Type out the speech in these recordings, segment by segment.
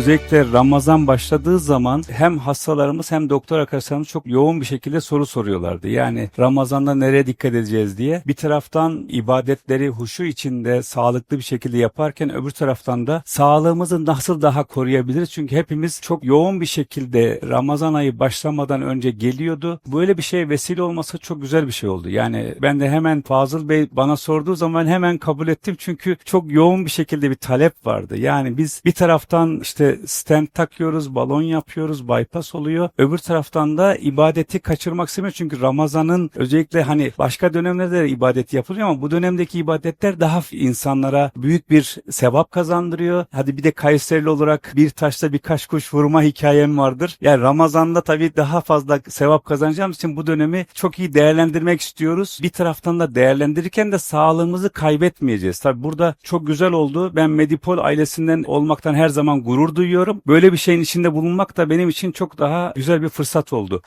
Özellikle Ramazan başladığı zaman hem hastalarımız hem doktor arkadaşlarımız çok yoğun bir şekilde soru soruyorlardı. Yani Ramazan'da nereye dikkat edeceğiz diye. Bir taraftan ibadetleri huşu içinde sağlıklı bir şekilde yaparken öbür taraftan da sağlığımızı nasıl daha koruyabiliriz? Çünkü hepimiz çok yoğun bir şekilde Ramazan ayı başlamadan önce geliyordu. Böyle bir şeye vesile olması çok güzel bir şey oldu. Yani ben de hemen Fazıl Bey bana sorduğu zaman hemen kabul ettim. Çünkü çok yoğun bir şekilde bir talep vardı. Yani biz bir taraftan işte stent takıyoruz, balon yapıyoruz, bypass oluyor. Öbür taraftan da ibadeti kaçırmak istemiyor. Çünkü Ramazan'ın özellikle hani başka dönemlerde de ibadet yapılıyor ama bu dönemdeki ibadetler daha insanlara büyük bir sevap kazandırıyor. Hadi bir de Kayserili olarak bir taşla birkaç kuş vurma hikayem vardır. Yani Ramazan'da tabii daha fazla sevap kazanacağımız için bu dönemi çok iyi değerlendirmek istiyoruz. Bir taraftan da değerlendirirken de sağlığımızı kaybetmeyeceğiz. Tabii burada çok güzel oldu. Ben Medipol ailesinden olmaktan her zaman gurur duyuyorum. Böyle bir şeyin içinde bulunmak da benim için çok daha güzel bir fırsat oldu.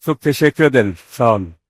Çok teşekkür ederim. Sağ olun.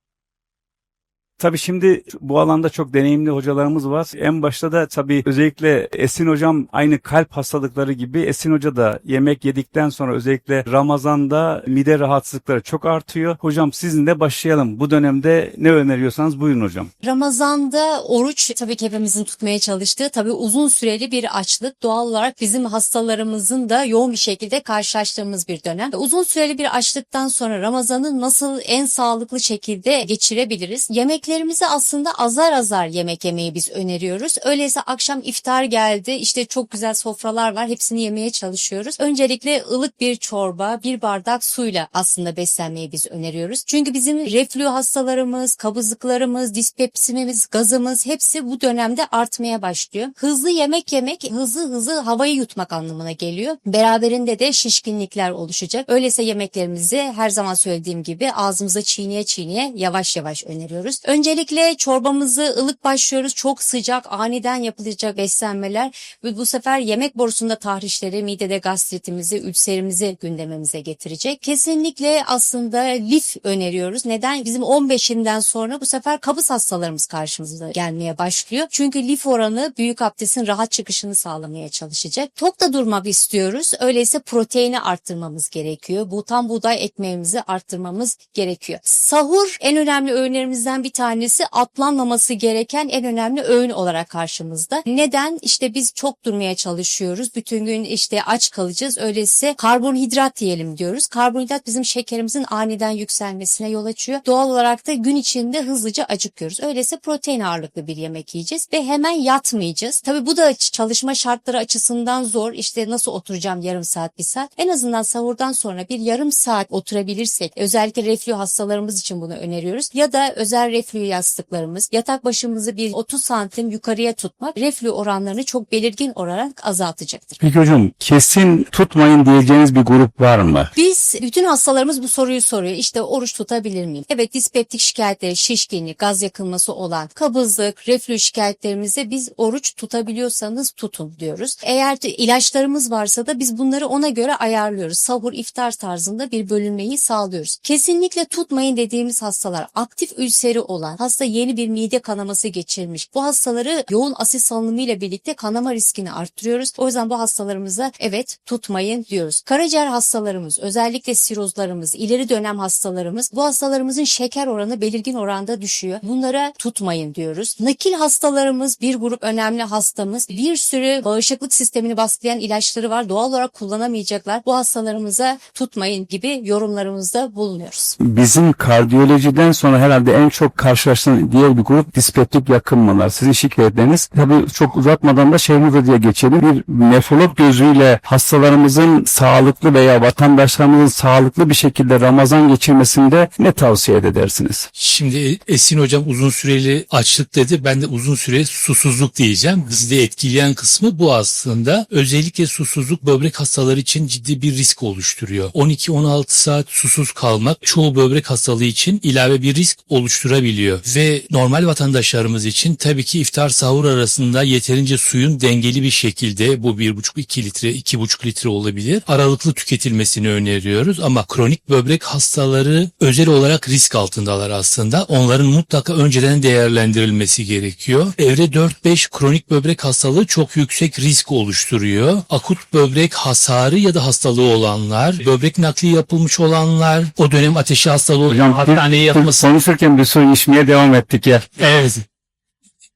Tabii şimdi bu alanda çok deneyimli hocalarımız var. En başta da tabii özellikle Esin hocam aynı kalp hastalıkları gibi Esin hoca da yemek yedikten sonra özellikle Ramazan'da mide rahatsızlıkları çok artıyor. Hocam sizinle başlayalım. Bu dönemde ne öneriyorsanız buyurun hocam. Ramazan'da oruç tabii ki hepimizin tutmaya çalıştığı tabii uzun süreli bir açlık doğal olarak bizim hastalarımızın da yoğun bir şekilde karşılaştığımız bir dönem. Uzun süreli bir açlıktan sonra Ramazan'ı nasıl en sağlıklı şekilde geçirebiliriz? Yemeklerimizi aslında azar azar yemek yemeyi biz öneriyoruz. Öyleyse akşam iftar geldi işte çok güzel sofralar var hepsini yemeye çalışıyoruz. Öncelikle ılık bir çorba bir bardak suyla aslında beslenmeyi biz öneriyoruz. Çünkü bizim reflü hastalarımız, kabızlıklarımız, dispepsimimiz, gazımız hepsi bu dönemde artmaya başlıyor. Hızlı yemek yemek hızlı hızlı havayı yutmak anlamına geliyor. Beraberinde de şişkinlikler oluşacak. Öyleyse yemeklerimizi her zaman söylediğim gibi ağzımıza çiğneye çiğneye yavaş yavaş öneriyoruz. Öncelikle çorbamızı ılık başlıyoruz. Çok sıcak aniden yapılacak beslenmeler ve bu sefer yemek borusunda tahrişleri, midede gastritimizi, ülserimizi gündemimize getirecek. Kesinlikle aslında lif öneriyoruz. Neden? Bizim 15'inden sonra bu sefer kabız hastalarımız karşımıza gelmeye başlıyor. Çünkü lif oranı büyük abdestin rahat çıkışını sağlamaya çalışacak. Tok da durmak istiyoruz. Öyleyse proteini arttırmamız gerekiyor. Bu tam buğday ekmeğimizi arttırmamız gerekiyor. Sahur en önemli öğünlerimizden bir tanesi atlanmaması gereken en önemli öğün olarak karşımızda. Neden? İşte biz çok durmaya çalışıyoruz. Bütün gün işte aç kalacağız. Öyleyse karbonhidrat diyelim diyoruz. Karbonhidrat bizim şekerimizin aniden yükselmesine yol açıyor. Doğal olarak da gün içinde hızlıca acıkıyoruz. Öyleyse protein ağırlıklı bir yemek yiyeceğiz ve hemen yatmayacağız. Tabii bu da çalışma şartları açısından zor. İşte nasıl oturacağım yarım saat, bir saat. En azından sahurdan sonra bir yarım saat oturabilirsek özellikle reflü hastalarımız için bunu öneriyoruz. Ya da özel reflü yastıklarımız yatak başımızı bir 30 santim yukarıya tutmak reflü oranlarını çok belirgin olarak azaltacaktır. Peki hocam kesin tutmayın diyeceğiniz bir grup var mı? Biz bütün hastalarımız bu soruyu soruyor. İşte oruç tutabilir miyim? Evet dispeptik şikayetleri, şişkinlik, gaz yakılması olan, kabızlık, reflü şikayetlerimize biz oruç tutabiliyorsanız tutun diyoruz. Eğer ilaçlarımız varsa da biz bunları ona göre ayarlıyoruz. Sahur, iftar tarzında bir bölünmeyi sağlıyoruz. Kesinlikle tutmayın dediğimiz hastalar aktif ülseri olan, hasta yeni bir mide kanaması geçirmiş. Bu hastaları yoğun asit salınımı ile birlikte kanama riskini arttırıyoruz. O yüzden bu hastalarımıza evet tutmayın diyoruz. Karaciğer hastalarımız, özellikle sirozlarımız, ileri dönem hastalarımız, bu hastalarımızın şeker oranı belirgin oranda düşüyor. Bunlara tutmayın diyoruz. Nakil hastalarımız bir grup önemli hastamız. Bir sürü bağışıklık sistemini baskılayan ilaçları var. Doğal olarak kullanamayacaklar. Bu hastalarımıza tutmayın gibi yorumlarımızda bulunuyoruz. Bizim kardiyolojiden sonra herhalde en çok karşılaştığım diğer bir grup dispeptik yakınmalar. Sizin şikayetleriniz tabii çok uzatmadan da şeyimize diye geçelim. Bir nefrolog gözüyle hastalarımızın sağlıklı veya vatandaşlarımızın sağlıklı bir şekilde Ramazan geçirmesinde ne tavsiye edersiniz? Şimdi Esin hocam uzun süreli açlık dedi. Ben de uzun süre susuzluk diyeceğim. Bizi etkileyen kısmı bu aslında. Özellikle susuzluk böbrek hastaları için ciddi bir risk oluşturuyor. 12-16 saat susuz kalmak çoğu böbrek hastalığı için ilave bir risk oluşturabiliyor. Edebiliyor. Ve normal vatandaşlarımız için tabii ki iftar sahur arasında yeterince suyun dengeli bir şekilde bu 1,5-2 litre, 2,5 litre olabilir. Aralıklı tüketilmesini öneriyoruz ama kronik böbrek hastaları özel olarak risk altındalar aslında. Onların mutlaka önceden değerlendirilmesi gerekiyor. Evre 4-5 kronik böbrek hastalığı çok yüksek risk oluşturuyor. Akut böbrek hasarı ya da hastalığı olanlar, böbrek nakli yapılmış olanlar, o dönem ateşi hastalığı olan hastaneye yatması konuşurken bir su içmeye devam ettik ya. Evet.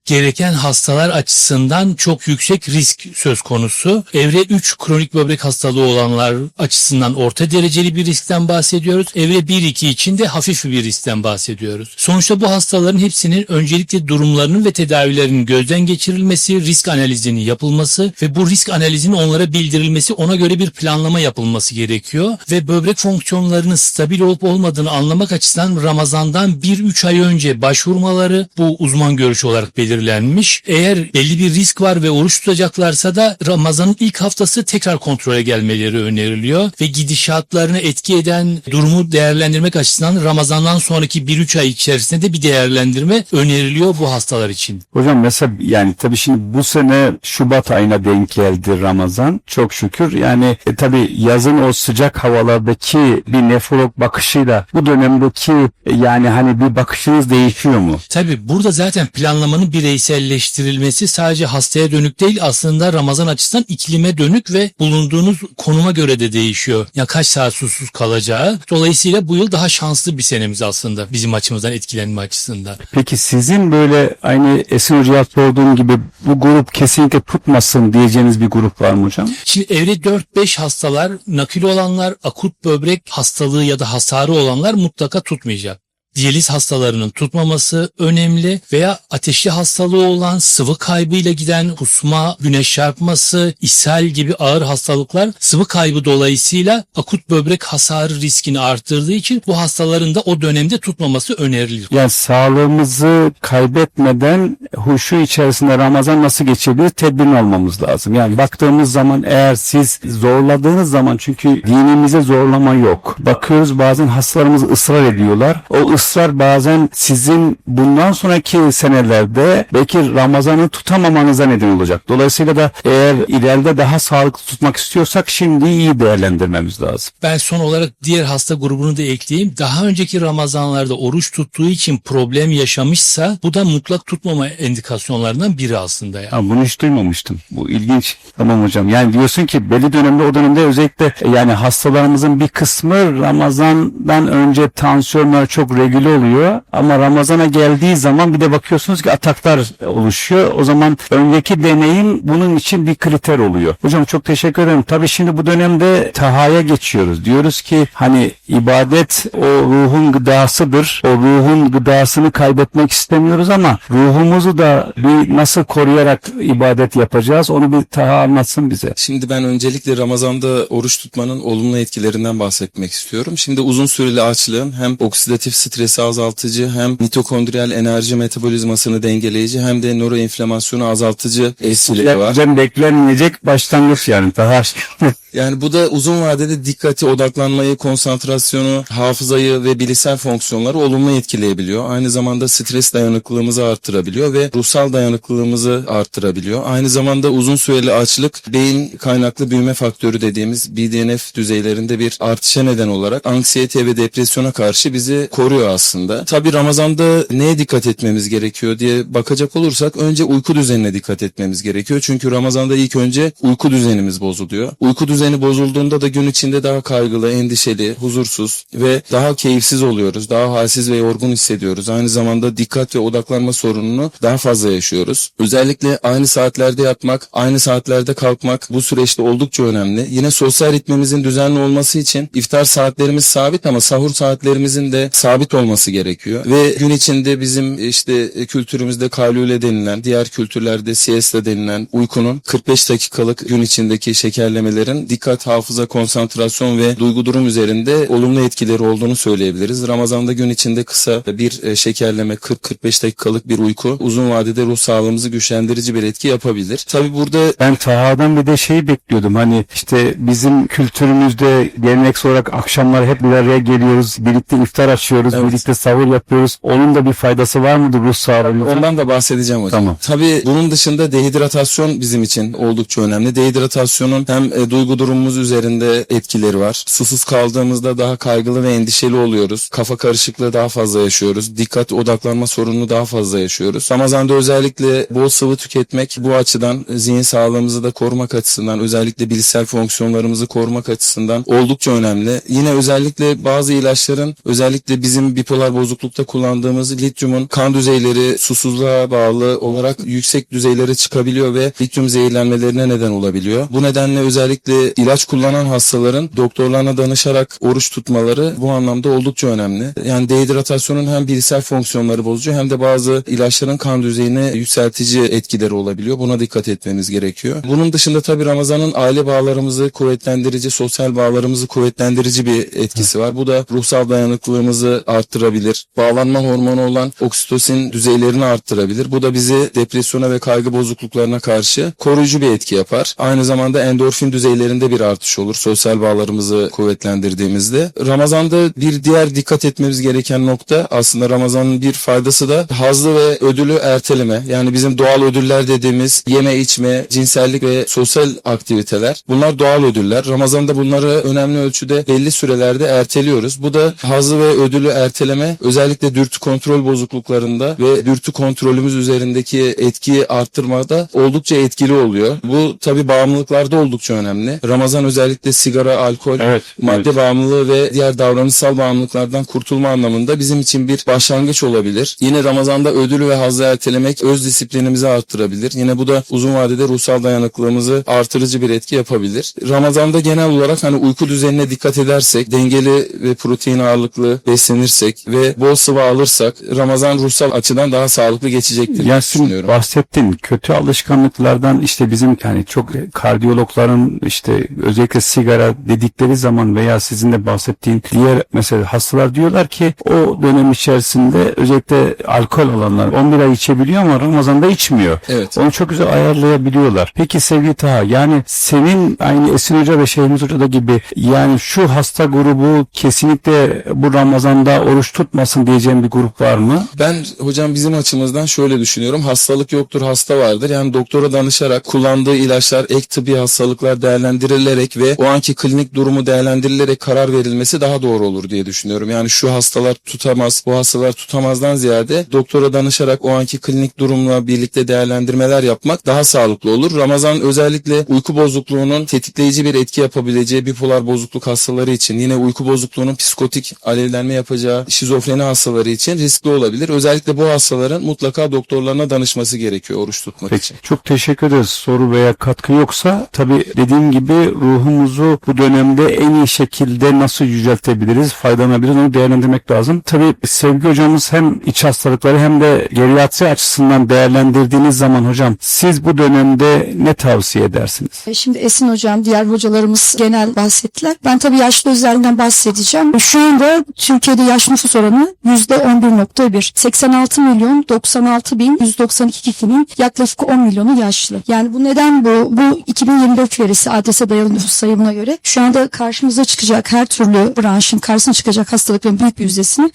Gereken hastalar açısından çok yüksek risk söz konusu. Evre 3 kronik böbrek hastalığı olanlar açısından orta dereceli bir riskten bahsediyoruz. Evre 1-2 için de hafif bir riskten bahsediyoruz. Sonuçta bu hastaların hepsinin öncelikle durumlarının ve tedavilerinin gözden geçirilmesi, risk analizinin yapılması ve bu risk analizinin onlara bildirilmesi, ona göre bir planlama yapılması gerekiyor. Ve böbrek fonksiyonlarının stabil olup olmadığını anlamak açısından Ramazan'dan 1-3 ay önce başvurmaları bu uzman görüşü olarak belirlenmiş. Eğer belli bir risk var ve oruç tutacaklarsa da Ramazan'ın ilk haftası tekrar kontrole gelmeleri öneriliyor ve gidişatlarını etki eden durumu değerlendirmek açısından Ramazan'dan sonraki 1-3 ay içerisinde de bir değerlendirme öneriliyor bu hastalar için. Hocam mesela yani tabii şimdi bu sene Şubat ayına denk geldi Ramazan çok şükür. Yani e, tabii yazın o sıcak havalardaki bir nefrolog bakışıyla bu dönemdeki e, yani hani bir bakışınız değişiyor mu? Tabii burada zaten planlamanın bireyselleştirilmesi sadece hastaya dönük değil aslında Ramazan açısından iklime dönük ve bulunduğunuz konuma göre de değişiyor. Ya kaç saat susuz kalacağı. Dolayısıyla bu yıl daha şanslı bir senemiz aslında bizim açımızdan etkilenme açısından. Peki sizin böyle aynı Esin Hoca'ya sorduğum gibi bu grup kesinlikle tutmasın diyeceğiniz bir grup var mı hocam? Şimdi evre 4-5 hastalar, nakil olanlar, akut böbrek hastalığı ya da hasarı olanlar mutlaka tutmayacak. Diyaliz hastalarının tutmaması önemli veya ateşli hastalığı olan sıvı kaybıyla giden kusma, güneş çarpması, ishal gibi ağır hastalıklar sıvı kaybı dolayısıyla akut böbrek hasarı riskini arttırdığı için bu hastaların da o dönemde tutmaması önerilir. Yani sağlığımızı kaybetmeden huşu içerisinde Ramazan nasıl geçebilir tedbirini almamız lazım. Yani baktığımız zaman eğer siz zorladığınız zaman çünkü dinimize zorlama yok. Bakıyoruz bazen hastalarımız ısrar ediyorlar. O ısrar bazen sizin bundan sonraki senelerde belki Ramazan'ı tutamamanıza neden olacak. Dolayısıyla da eğer ileride daha sağlıklı tutmak istiyorsak şimdi iyi değerlendirmemiz lazım. Ben son olarak diğer hasta grubunu da ekleyeyim. Daha önceki Ramazanlarda oruç tuttuğu için problem yaşamışsa bu da mutlak tutmama endikasyonlarından biri aslında. Yani. Ha, bunu hiç duymamıştım. Bu ilginç. Tamam hocam. Yani diyorsun ki belli dönemde o dönemde özellikle e, yani hastalarımızın bir kısmı Ramazan'dan önce tansiyonlar çok regüle oluyor. Ama Ramazan'a geldiği zaman bir de bakıyorsunuz ki ataklar oluşuyor. O zaman önceki deneyim bunun için bir kriter oluyor. Hocam çok teşekkür ederim. Tabii şimdi bu dönemde tahaya geçiyoruz. Diyoruz ki hani ibadet o ruhun gıdasıdır. O ruhun gıdasını kaybetmek istemiyoruz ama ruhumuzu da bir nasıl koruyarak ibadet yapacağız onu bir Taha anlatsın bize. Şimdi ben öncelikle Ramazan'da oruç tutmanın olumlu etkilerinden bahsetmek istiyorum. Şimdi uzun süreli açlığın hem oksidatif stresi azaltıcı hem mitokondriyal enerji metabolizmasını dengeleyici hem de nöroinflamasyonu azaltıcı etkileri var. Hocam beklenmeyecek başlangıç yani Taha. Yani bu da uzun vadede dikkati, odaklanmayı, konsantrasyonu, hafızayı ve bilişsel fonksiyonları olumlu etkileyebiliyor. Aynı zamanda stres dayanıklılığımızı arttırabiliyor ve ruhsal dayanıklılığımızı arttırabiliyor. Aynı zamanda uzun süreli açlık beyin kaynaklı büyüme faktörü dediğimiz BDNF düzeylerinde bir artışa neden olarak anksiyete ve depresyona karşı bizi koruyor aslında. Tabi Ramazan'da neye dikkat etmemiz gerekiyor diye bakacak olursak önce uyku düzenine dikkat etmemiz gerekiyor. Çünkü Ramazan'da ilk önce uyku düzenimiz bozuluyor. Uyku düzeni bozulduğunda da gün içinde daha kaygılı, endişeli, huzursuz ve daha keyifsiz oluyoruz. Daha halsiz ve yorgun hissediyoruz. Aynı zamanda dikkat ve odaklanma sorununu daha fazla yaşıyoruz. Özellikle aynı saatlerde yatmak, aynı saatlerde kalkmak bu süreçte oldukça önemli. Yine sosyal ritmimizin düzenli olması için iftar saatlerimiz sabit ama sahur saatlerimizin de sabit olması gerekiyor. Ve gün içinde bizim işte kültürümüzde kaylule denilen, diğer kültürlerde siesta denilen uykunun 45 dakikalık gün içindeki şekerlemelerin dikkat, hafıza, konsantrasyon ve duygu durum üzerinde olumlu etkileri olduğunu söyleyebiliriz. Ramazan'da gün içinde kısa bir e, şekerleme 40-45 dakikalık bir uyku uzun vadede ruh sağlığımızı güçlendirici bir etki yapabilir. Tabi burada Ben Taha'dan bir de şeyi bekliyordum. Hani işte bizim kültürümüzde geleneksel olarak akşamlar hep bir araya geliyoruz. Birlikte iftar açıyoruz. Evet. Birlikte sahur yapıyoruz. Onun da bir faydası var mıdır ruh sağlığımıza? Ondan da bahsedeceğim hocam. Tamam. Tabii bunun dışında dehidratasyon bizim için oldukça önemli. Dehidratasyonun hem e, duygu durumumuz üzerinde etkileri var. Susuz kaldığımızda daha kaygılı ve endişeli oluyoruz. Kafa karışıklığı daha fazla yaşıyoruz. Dikkat odaklanma sorununu daha fazla yaşıyoruz. Ramazan'da özellikle bol sıvı tüketmek bu açıdan e, zihin sağlığımızı da korumak açısından özellikle bilişsel fonksiyonlarımızı korumak açısından oldukça önemli. Yine özellikle bazı ilaçların özellikle bizim bipolar bozuklukta kullandığımız lityumun kan düzeyleri susuzluğa bağlı olarak yüksek düzeylere çıkabiliyor ve lityum zehirlenmelerine neden olabiliyor. Bu nedenle özellikle ilaç kullanan hastaların doktorlarına danışarak oruç tutmaları bu anlamda oldukça önemli. Yani dehidratasyonun hem bilişsel fonksiyonları bozucu hem de bazı ilaçların kan düzeyini yükseltici etkileri olabiliyor. Buna dikkat etmemiz gerekiyor. Bunun dışında tabii Ramazan'ın aile bağlarımızı kuvvetlendirici, sosyal bağlarımızı kuvvetlendirici bir etkisi var. Bu da ruhsal dayanıklılığımızı arttırabilir. Bağlanma hormonu olan oksitosin düzeylerini arttırabilir. Bu da bizi depresyona ve kaygı bozukluklarına karşı koruyucu bir etki yapar. Aynı zamanda endorfin düzeylerinde bir artış olur. Sosyal bağlarımızı kuvvetlendirdiğimizde. Ramazan'da bir diğer dikkat etmemiz gereken nokta aslında Ramazan'ın bir faydası da hazlı ve ödülü erteleme. Yani bizim doğal ödüller dediğimiz yeme içme, cinsellik ve sosyal aktiviteler. Bunlar doğal ödüller. Ramazan'da bunları önemli ölçüde belli sürelerde erteliyoruz. Bu da hazlı ve ödülü erteleme özellikle dürtü kontrol bozukluklarında ve dürtü kontrolümüz üzerindeki etkiyi arttırmada oldukça etkili oluyor. Bu tabi bağımlılıklarda oldukça önemli. Ramazan özellikle sigara, alkol, Evet, madde bağımlılığı ve diğer davranışsal bağımlılıklardan kurtulma anlamında bizim için bir başlangıç olabilir. Yine Ramazan'da ödülü ve hazzı ertelemek öz disiplinimizi arttırabilir. Yine bu da uzun vadede ruhsal dayanıklılığımızı artırıcı bir etki yapabilir. Ramazan'da genel olarak hani uyku düzenine dikkat edersek, dengeli ve protein ağırlıklı beslenirsek ve bol sıvı alırsak Ramazan ruhsal açıdan daha sağlıklı geçecektir Yasin düşünüyorum. bahsettin kötü alışkanlıklardan işte bizim yani çok kardiyologların işte özellikle sigara dedikleri zaman veya sizin de bahsettiğin diğer mesela hastalar diyorlar ki o dönem içerisinde özellikle alkol alanlar 11 ay içebiliyor ama Ramazan'da içmiyor. Evet. Onu çok güzel ayarlayabiliyorlar. Peki sevgili Taha yani senin aynı Esin Hoca ve Şeyhimiz Hoca da gibi yani şu hasta grubu kesinlikle bu Ramazan'da oruç tutmasın diyeceğim bir grup var mı? Ben hocam bizim açımızdan şöyle düşünüyorum. Hastalık yoktur, hasta vardır. Yani doktora danışarak kullandığı ilaçlar, ek tıbbi hastalıklar değerlendirilerek ve o anki klinik durumu değerlendirilerek karar verilmesi daha doğru olur diye düşünüyorum. Yani şu hastalar tutamaz, bu hastalar tutamazdan ziyade doktora danışarak o anki klinik durumla birlikte değerlendirmeler yapmak daha sağlıklı olur. Ramazan özellikle uyku bozukluğunun tetikleyici bir etki yapabileceği bipolar bozukluk hastaları için, yine uyku bozukluğunun psikotik alevlenme yapacağı şizofreni hastaları için riskli olabilir. Özellikle bu hastaların mutlaka doktorlarına danışması gerekiyor oruç tutmak Peki için. çok teşekkür ederiz. Soru veya katkı yoksa tabii dediğim gibi ruhumuzu bu dönemde en iyi şekilde nasıl yüceltebiliriz, faydalanabiliriz onu değerlendirmek lazım. Tabii Sevgi hocamız hem iç hastalıkları hem de geriatri açısından değerlendirdiğiniz zaman hocam siz bu dönemde ne tavsiye edersiniz? E, Şimdi Esin Hocam, diğer hocalarımız genel bahsettiler. Ben tabii yaşlı özelliğinden bahsedeceğim. Şu anda Türkiye'de yaş nüfus oranı %11.1. 86 milyon 96 bin 192 kişinin yaklaşık 10 milyonu yaşlı. Yani bu neden bu? Bu 2024 verisi adrese dayalı nüfus sayımına göre şu anda karşımıza çıkacak her türlü branşın karşısına çıkacak hastalıkların büyük bir yüzdesini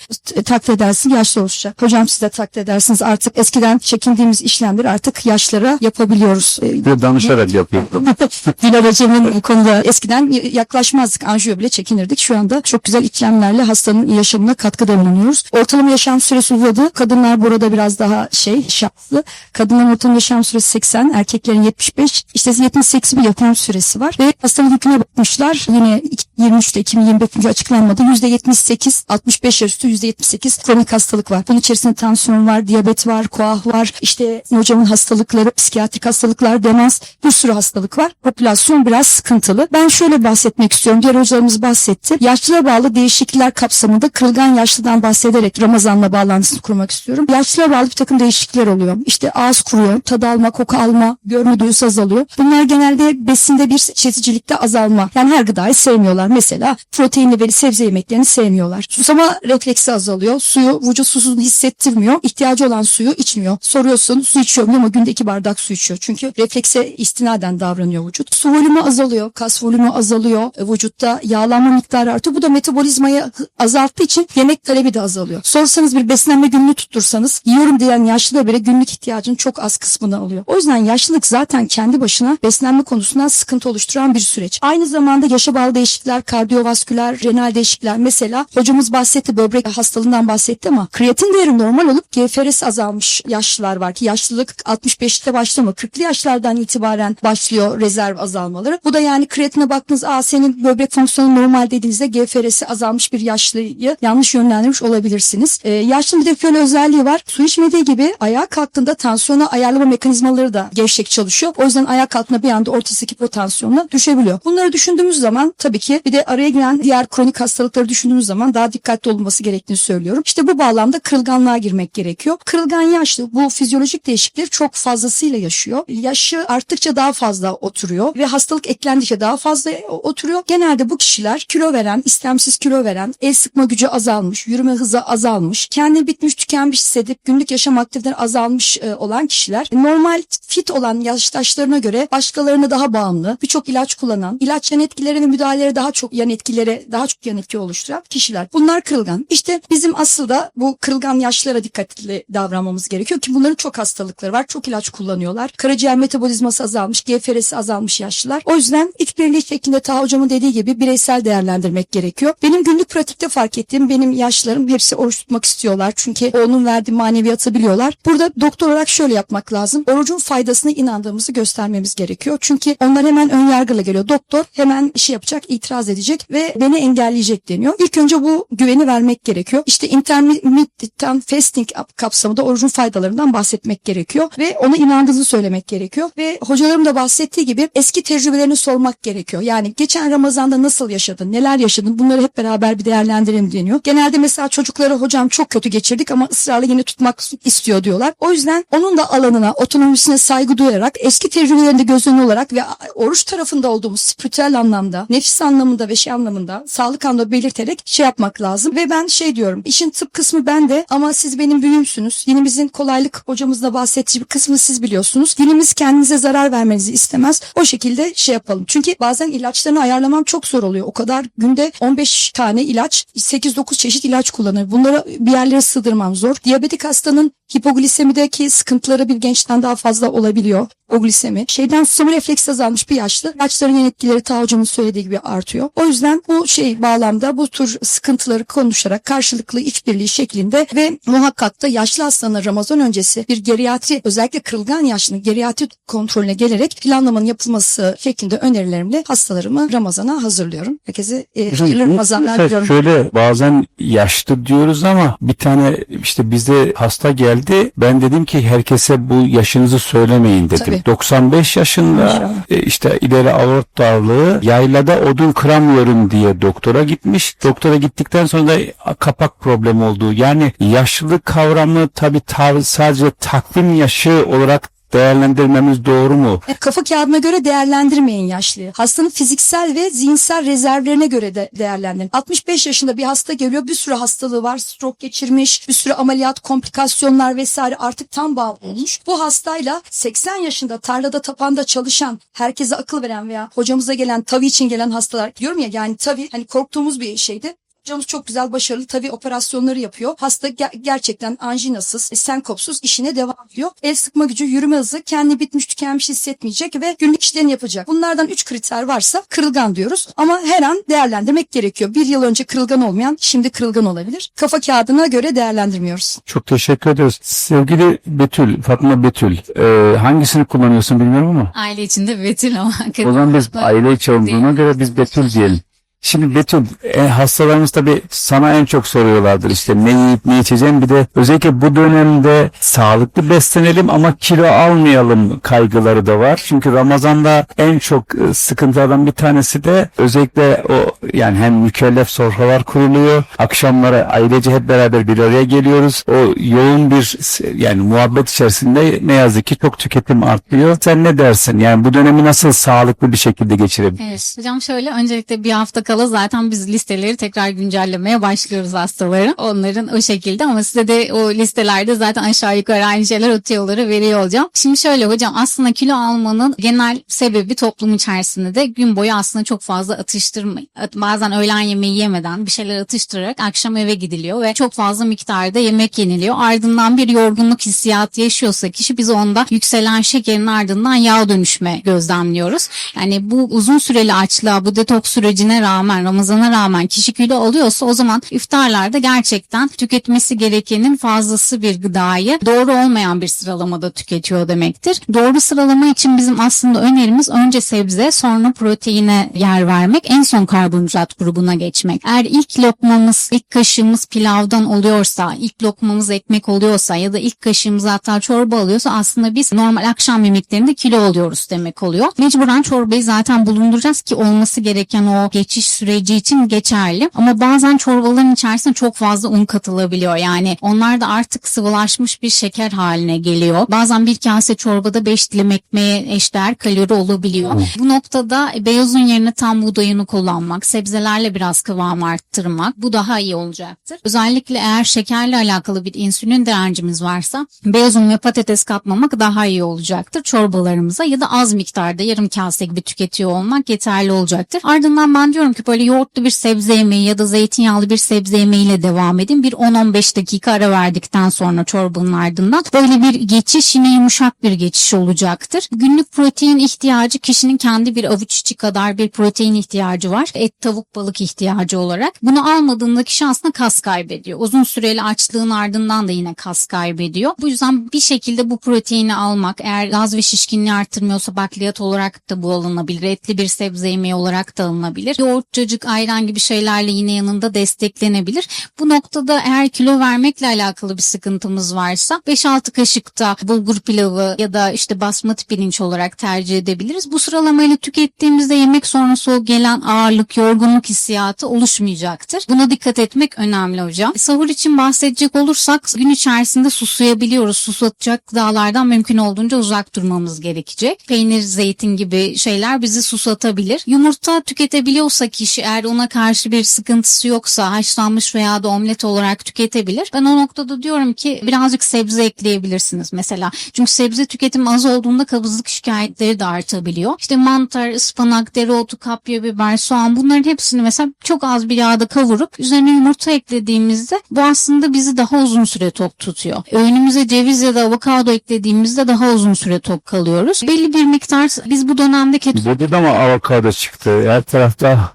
takdir edersin yaşlı olacak. Hocam siz de takdir edersiniz artık eskiden çekindiğimiz işlemleri artık yaşlara yapabiliyoruz. E, Bir danışarak yapıyorum. Bilal Hocam'ın bu konuda eskiden yaklaşmazdık. Anjiyo bile çekinirdik. Şu anda çok güzel iklemlerle hastanın yaşamına katkıda bulunuyoruz. Ortalama yaşam süresi uzadı. Kadınlar burada biraz daha şey şanslı. Kadınların ortalama yaşam süresi 80, erkeklerin 75. İşte 78 bir yaşam süresi var. Ve hastanın yüküne bakmışlar. Yine 23'te 2025 açıklanmadı. %78, 65 yaş üstü %78 kronik hastalık var. Bunun içerisinde tansiyon var, diyabet var, koah var. İşte hocamın hastalıkları, psikiyatrik hastalıklar, demans, bir sürü hastalık var. Popülasyon biraz sıkıntılı. Ben şöyle bahsetmek istiyorum. Diğer hocalarımız bahsetti. Yaşlılığa bağlı değişiklikler kapsamında kırılgan yaşlıdan bahsederek Ramazan'la bağlantısını kurmak istiyorum. Yaşlılığa bağlı bir takım değişiklikler oluyor. İşte ağız kuruyor, tad alma, koku alma, görme duyusu azalıyor. Bunlar genelde besinde bir çeşitlilikte azalma. Yani her gıdayı sevmiyorlar. Mesela proteinli ve sebze yemeklerini sevmiyorlar. Susama refleksi azalıyor. Suyu vücut susuzluğunu hissettirmiyor. İhtiyacı olan suyu içmiyor. Soruyorsun su içiyor mu ama günde iki bardak su içiyor. Çünkü reflekse istinaden davranıyor vücut. Su volümü azalıyor. Kas volümü azalıyor. E, Vücutta yağlanma miktarı artıyor. Bu da metabolizmayı azalttığı için yemek talebi de azalıyor. Sorsanız bir beslenme günlüğü tuttursanız yiyorum diyen yaşlı da bile günlük ihtiyacının çok az kısmını alıyor. O yüzden yaşlılık zaten kendi başına beslenme konusundan sıkıntı oluşturan bir süreç. Aynı zamanda yaşa bağlı değişiklikler, kardiyovasküler, renal değişiklikler mesela hocamız bahsetti böbrek hastalığından bahsetti ama kreatin değeri normal olup GFRS azalmış yaşlılar var ki yaşlılık 65'te başlamıyor. 40'lı yaşlardan itibaren başlıyor rezerv azalmaları. Bu da yani kreatine baktığınız aa senin böbrek fonksiyonu normal dediğinizde GFRS'i azalmış bir yaşlıyı yanlış yönlendirmiş olabilirsiniz. Ee, yaşlının bir de şöyle özelliği var. Su içmediği gibi ayağa kalktığında tansiyonu ayarlama mekanizmaları da gevşek çalışıyor. O yüzden ayağa kalktığında bir anda ortası hipotansiyonla düşebiliyor. Bunları düşündüğümüz zaman tabii ki bir de araya giren diğer kronik hastalıkları düşündüğümüz zaman daha dikkatli olunması gerektiğini söylüyorum. İşte bu bağlamda kırılganlığa girmek gerekiyor. Kırılgan yaşlı bu fizyolojik değişiklikleri çok fazlasıyla yaşıyor. Yaşı arttıkça daha fazla oturuyor ve hastalık eklendikçe daha fazla oturuyor. Genelde bu kişiler kilo veren, istemsiz kilo veren, el sıkma gücü azalmış, yürüme hızı azalmış, kendini bitmiş tükenmiş hissedip günlük yaşam aktiviteleri azalmış e, olan kişiler normal fit olan yaştaşlarına göre başkalarına daha bağımlı, birçok ilaç kullanan, ilaç yan etkileri ve müdahaleleri daha çok yan etkilere daha çok yan etki oluşturan kişiler. Bunlar kırılgan. İşte bizim aslında bu kırılgan yaşlara dikkatli davranmamız gerekiyor ki bunların çok hastalıkları var. Çok ilaç kullanıyorlar. Karaciğer metabolizması azalmış, GFR'si azalmış yaşlılar. O yüzden işbirliği şeklinde Taha hocamın dediği gibi bireysel değerlendirmek gerekiyor. Benim günlük pratikte fark ettiğim benim yaşlarım hepsi oruç tutmak istiyorlar. Çünkü onun verdiği maneviyatı biliyorlar. Burada doktor olarak şöyle yapmak lazım. Orucun faydasına inandığımızı göstermemiz gerekiyor. Çünkü onlar hemen ön yargıyla geliyor. Doktor hemen işi yapacak, itiraz edecek ve beni engelleyecek deniyor. İlk önce bu güveni vermek gerekiyor. İşte intermittent fasting kapsamında orucun faydalarından bahsetmek gerekiyor ve ona inandığınızı söylemek gerekiyor ve hocalarım da bahsettiği gibi eski tecrübelerini sormak gerekiyor. Yani geçen Ramazan'da nasıl yaşadın, neler yaşadın bunları hep beraber bir değerlendirelim deniyor. Genelde mesela çocukları hocam çok kötü geçirdik ama ısrarla yine tutmak istiyor diyorlar. O yüzden onun da alanına, otonomisine saygı duyarak eski tecrübelerini de göz önüne olarak ve oruç tarafında olduğumuz spiritüel anlamda, nefis anlamında ve şey anlamında, sağlık anlamında belirterek şey yapmak lazım. Ve ben şey diyorum, işin tıp kısmı bende ama siz benim büyüğümsünüz. Dinimizin kolaylık hocamızla bahsettiği bir kısmını siz biliyorsunuz. Dinimiz kendinize zarar vermenizi istemez. O şekilde şey yapalım. Çünkü bazen ilaçlarını ayarlamam çok zor oluyor. O kadar günde 15 tane ilaç, 8-9 çeşit ilaç kullanır. Bunları bir yerlere sığdırmam zor. Diyabetik hastanın hipoglisemideki sıkıntıları bir gençten daha fazla olabiliyor. O glisemi. Şeyden susama refleksi azalmış bir yaşlı. İlaçların yan etkileri ta hocamın söylediği gibi artıyor. O yüzden bu şey bağlamda bu tür sıkıntıları konuşarak karşılıklı işbirliği şeklinde ve muhakkak da yaşlı hastanın Ramazan öncesi bir geriatri özellikle kırılgan yaşlının geriatri kontrolüne gelerek planlamanın yapılması şeklinde önerilerimle hastalarımı Ramazan'a hazırlıyorum. Herkese e, Ramazanlar Mesela diliyorum. şöyle bazen yaşlı diyoruz ama bir tane işte bize hasta geldi. Ben dedim ki herkese bu yaşınızı söylemeyin dedim. Tabii. 95 yaşında Maşallah. e, işte ileri aort darlığı yaylada odun kıramıyorum diye doktora gitmiş. Doktora gittikten sonra da kapak problemi olduğu yani yaşlılık kavramı tabii tav- sadece takvim yaşı olarak değerlendirmemiz doğru mu? E, Kafa kağıdına göre değerlendirmeyin yaşlıyı. Hastanın fiziksel ve zihinsel rezervlerine göre de değerlendirin. 65 yaşında bir hasta geliyor bir sürü hastalığı var. Stroke geçirmiş, bir sürü ameliyat, komplikasyonlar vesaire artık tam bağlı olmuş. Bu hastayla 80 yaşında tarlada tapanda çalışan, herkese akıl veren veya hocamıza gelen, tavi için gelen hastalar diyorum ya yani tavi hani korktuğumuz bir şeydi. Hocamız çok güzel başarılı tabii operasyonları yapıyor. Hasta ge- gerçekten anjinasız, e, senkopsuz işine devam ediyor. El sıkma gücü, yürüme hızı, kendi bitmiş tükenmiş hissetmeyecek ve günlük işlerini yapacak. Bunlardan üç kriter varsa kırılgan diyoruz. Ama her an değerlendirmek gerekiyor. Bir yıl önce kırılgan olmayan şimdi kırılgan olabilir. Kafa kağıdına göre değerlendirmiyoruz. Çok teşekkür ederiz. Sevgili Betül, Fatma Betül, e, hangisini kullanıyorsun bilmiyorum ama. Aile içinde Betül ama. O zaman biz aile içi olduğuna göre biz Betül diyelim. Şimdi Betül, e, hastalarımız tabii sana en çok soruyorlardır işte ne yiyip ne içeceğim bir de özellikle bu dönemde sağlıklı beslenelim ama kilo almayalım kaygıları da var. Çünkü Ramazan'da en çok e, sıkıntılardan bir tanesi de özellikle o yani hem mükellef sofralar kuruluyor, akşamları ailece hep beraber bir araya geliyoruz. O yoğun bir yani muhabbet içerisinde ne yazık ki çok tüketim artıyor. Sen ne dersin? Yani bu dönemi nasıl sağlıklı bir şekilde geçirebiliriz? Evet hocam şöyle öncelikle bir hafta kala zaten biz listeleri tekrar güncellemeye başlıyoruz hastaların. Onların o şekilde ama size de o listelerde zaten aşağı yukarı aynı şeyler o tiyoları veriyor olacağım. Şimdi şöyle hocam aslında kilo almanın genel sebebi toplum içerisinde de gün boyu aslında çok fazla atıştırma, at- bazen öğlen yemeği yemeden bir şeyler atıştırarak akşam eve gidiliyor ve çok fazla miktarda yemek yeniliyor. Ardından bir yorgunluk hissiyatı yaşıyorsa kişi biz onda yükselen şekerin ardından yağ dönüşme gözlemliyoruz. Yani bu uzun süreli açlığa, bu detoks sürecine rağmen, Ramazan'a rağmen kişi kilo alıyorsa o zaman iftarlarda gerçekten tüketmesi gerekenin fazlası bir gıdayı doğru olmayan bir sıralamada tüketiyor demektir. Doğru sıralama için bizim aslında önerimiz önce sebze, sonra proteine yer vermek, en son karbonhidrat grubuna geçmek. Eğer ilk lokmamız, ilk kaşığımız pilavdan oluyorsa, ilk lokmamız ekmek oluyorsa ya da ilk kaşığımız hatta çorba alıyorsa aslında biz normal akşam yemeklerinde kilo oluyoruz demek oluyor. Mecburen çorbayı zaten bulunduracağız ki olması gereken o geçiş süreci için geçerli. Ama bazen çorbaların içerisinde çok fazla un katılabiliyor. Yani onlar da artık sıvılaşmış bir şeker haline geliyor. Bazen bir kase çorbada 5 dilim ekmeğe eşdeğer kalori olabiliyor. Bu noktada beyaz un yerine tam buğday unu kullanmak, sebzelerle biraz kıvam arttırmak bu daha iyi olacaktır. Özellikle eğer şekerle alakalı bir insülin direncimiz varsa beyaz un ve patates katmamak daha iyi olacaktır çorbalarımıza ya da az miktarda yarım kase gibi tüketiyor olmak yeterli olacaktır. Ardından ben diyorum ki böyle yoğurtlu bir sebze yemeği ya da zeytinyağlı bir sebze yemeğiyle devam edin. Bir 10-15 dakika ara verdikten sonra çorbanın ardından böyle bir geçiş yine yumuşak bir geçiş olacaktır. Günlük protein ihtiyacı kişinin kendi bir avuç içi kadar bir protein ihtiyacı var. Et, tavuk, balık ihtiyacı olarak. Bunu almadığında kişi aslında kas kaybediyor. Uzun süreli açlığın ardından da yine kas kaybediyor. Bu yüzden bir şekilde bu proteini almak eğer gaz ve şişkinliği arttırmıyorsa bakliyat olarak da bu alınabilir. Etli bir sebze yemeği olarak da alınabilir. Yoğurt, cacık, ayran gibi şeylerle yine yanında desteklenebilir. Bu noktada eğer kilo vermekle alakalı bir sıkıntımız varsa 5-6 kaşıkta bulgur pilavı ya da işte basmati pirinç olarak tercih edebiliriz. Bu sıralamayla tükettiğimizde yemek sonrası o gelen ağırlık, yorgunluk hissiyatı oluşmayacaktır. Buna dikkat etmek önemli hocam. Sahur için bahsedecek olursak gün içerisinde susayabiliyoruz. Susatacak gıdalardan mümkün olduğunca uzak durmamız gerekecek. Peynir, zeytin gibi şeyler bizi susatabilir. Yumurta tüketebiliyorsa kişi eğer ona karşı bir sıkıntısı yoksa haşlanmış veya da omlet olarak tüketebilir. Ben o noktada diyorum ki birazcık sebze ekleyebilirsiniz mesela. Çünkü sebze tüketimi az olduğunda kabızlık şikayetleri de artabiliyor. İşte mantar, ıspanak, dereotu, kapya biber, soğan bunların hepsini mesela çok az bir yağda kavurup üzerine yumurta eklediğimizde bu aslında bizi daha uzun süre tok tutuyor. Öğünümüze ceviz ya da avokado eklediğimizde daha uzun süre tok kalıyoruz. Belli bir miktar biz bu dönemde keto Burada da mı avokado çıktı? Her tarafta.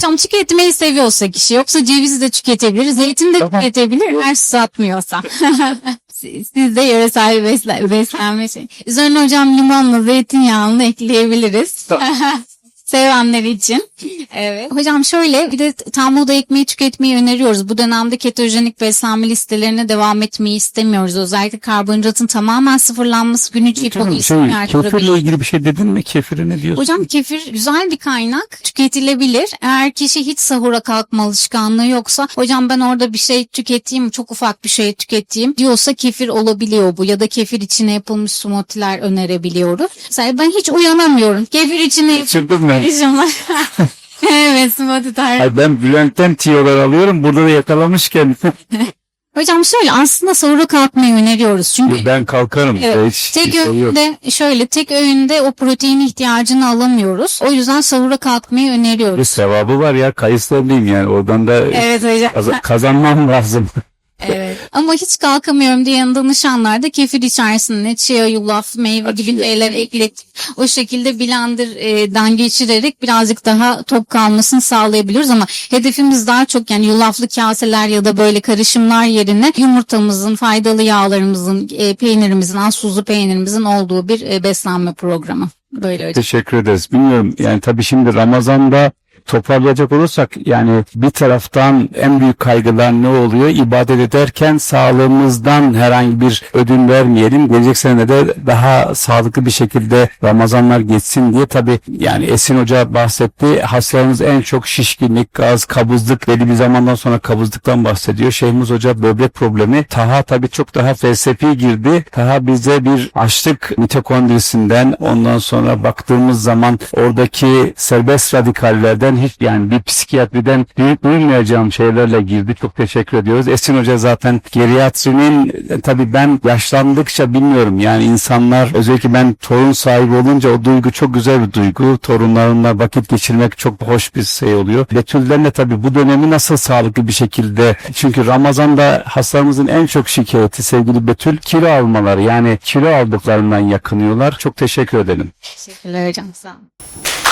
Tam tüketmeyi seviyorsa kişi yoksa ceviz de tüketebilir, zeytin de Tamam. tüketebilir eğer satmıyorsa. Siz de yöresel beslenme şey. Üzerine hocam limonla zeytinyağını ekleyebiliriz. Sevenler için. Evet. Hocam şöyle bir de tam buğday ekmeği tüketmeyi öneriyoruz. Bu dönemde ketojenik beslenme listelerine devam etmeyi istemiyoruz. Özellikle karbonhidratın tamamen sıfırlanması gün içi hipoglisemi şey, artırabilir. kefirle ilgili bir şey dedin mi? Kefiri ne diyorsun? Hocam kefir güzel bir kaynak tüketilebilir. Eğer kişi hiç sahura kalkma alışkanlığı yoksa hocam ben orada bir şey tüketeyim çok ufak bir şey tüketeyim diyorsa kefir olabiliyor bu ya da kefir içine yapılmış smoothie'ler önerebiliyoruz. Mesela ben hiç uyanamıyorum. Kefir içine Kaçırdım ben. Yapılmış Evet tarifi. Ay ben Bülent'ten tiyolar alıyorum. Burada da yakalamışken Hocam şöyle aslında sahura kalkmayı öneriyoruz. Çünkü ben kalkarım. Evet. Hiç Tek şey yok. öğünde şöyle tek öğünde o protein ihtiyacını alamıyoruz. O yüzden sahura kalkmayı Bir öneriyoruz. sevabı var ya kayıslıyım yani oradan da Evet hocam. kaz- kazanmam lazım. Evet. Ama hiç kalkamıyorum diyen danışanlar da kefir içerisine chia, yulaf, meyve gibi şeyler ekletip o şekilde blenderdan geçirerek birazcık daha top kalmasını sağlayabiliyoruz ama hedefimiz daha çok yani yulaflı kaseler ya da böyle karışımlar yerine yumurtamızın, faydalı yağlarımızın, e, peynirimizin, az tuzlu peynirimizin olduğu bir e, beslenme programı. Böyle hocam. Teşekkür ederiz. Bilmiyorum yani tabii şimdi Ramazan'da toparlayacak olursak yani bir taraftan en büyük kaygılar ne oluyor? İbadet ederken sağlığımızdan herhangi bir ödün vermeyelim. Gelecek sene de daha sağlıklı bir şekilde Ramazanlar geçsin diye tabi yani Esin Hoca bahsetti. Hastalarımız en çok şişkinlik, gaz, kabızlık belli bir zamandan sonra kabızlıktan bahsediyor. Şeyhimiz Hoca böbrek problemi. Taha tabi çok daha felsefi girdi. Taha bize bir açlık mitokondrisinden ondan sonra baktığımız zaman oradaki serbest radikallerden hiç yani bir psikiyatriden duymayacağım şeylerle girdi. Çok teşekkür ediyoruz. Esin Hoca zaten geriatrinin e, tabii ben yaşlandıkça bilmiyorum yani insanlar özellikle ben torun sahibi olunca o duygu çok güzel bir duygu. Torunlarımla vakit geçirmek çok hoş bir şey oluyor. Betüllerle tabii bu dönemi nasıl sağlıklı bir şekilde çünkü Ramazan'da hastalarımızın en çok şikayeti sevgili Betül kilo almaları yani kilo aldıklarından yakınıyorlar. Çok teşekkür edelim. Teşekkürler hocam. Sağ olun.